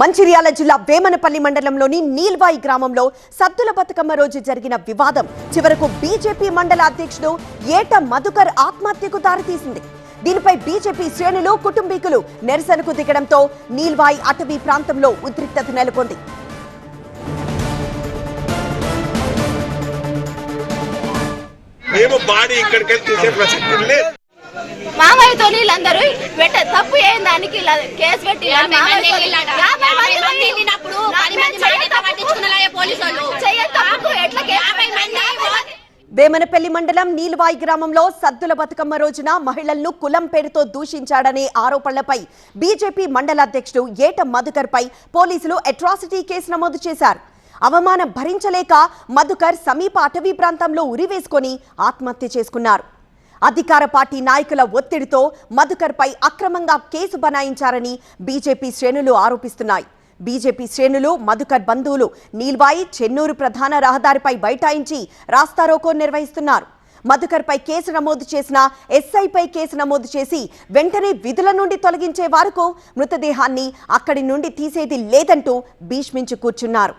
మంచిర్యాల జిల్లా వేమనపల్లి మండలంలోని నీల్వాయి గ్రామంలో సద్దుల బతుకమ్మ రోజు జరిగిన వివాదం చివరకు బీజేపీ మండల అధ్యక్షుడు ఏట మధుకర్ ఆత్మహత్యకు దారితీసింది. దీనిపై బీజేపీ శ్రేణులు కుటుంబీకులు నిరసనకు దిగడంతో నీల్వాయి అటవీ ప్రాంతంలో ఉద్రిక్తత నెలకొంది. మేము బాడీ ఇక్కడికి వెళ్ళి మామయ్యతో వీళ్ళందరూ పెట్ట తప్పు ఏం దానికి కేసు పెట్టి? వేమనపల్లి మండలం నీల్వాయి గ్రామంలో సద్దుల బతుకమ్మ రోజున మహిళలను కులం పేరుతో దూషించాడనే ఆరోపణలపై బీజేపీ మండల అధ్యక్షుడు ఏట మధుకర్ పై పోలీసులు అట్రాసిటీ కేసు నమోదు చేశారు. అవమానం భరించలేక మధుకర్ సమీప అటవీ ప్రాంతంలో ఉరివేసుకొని ఆత్మహత్య చేసుకున్నారు. అధికార పార్టీ నాయకుల ఒత్తిడితో మధుకర్పై అక్రమంగా కేసు బనాయించారని బీజేపీ శ్రేణులు ఆరోపిస్తున్నాయి. బీజేపీ శ్రేణులు మధుకర్ బంధువులు నీల్బాయి చెన్నూరు ప్రధాన రహదారిపై బైఠాయించి రాస్తారోకో నిర్వహిస్తున్నారు. మధుకర్పై కేసు నమోదు చేసిన ఎస్ఐపై కేసు నమోదు చేసి వెంటనే విధుల నుండి తొలగించే వరకు మృతదేహాన్ని అక్కడి నుండి తీసేది లేదంటూ భీష్మించి కూర్చున్నారు.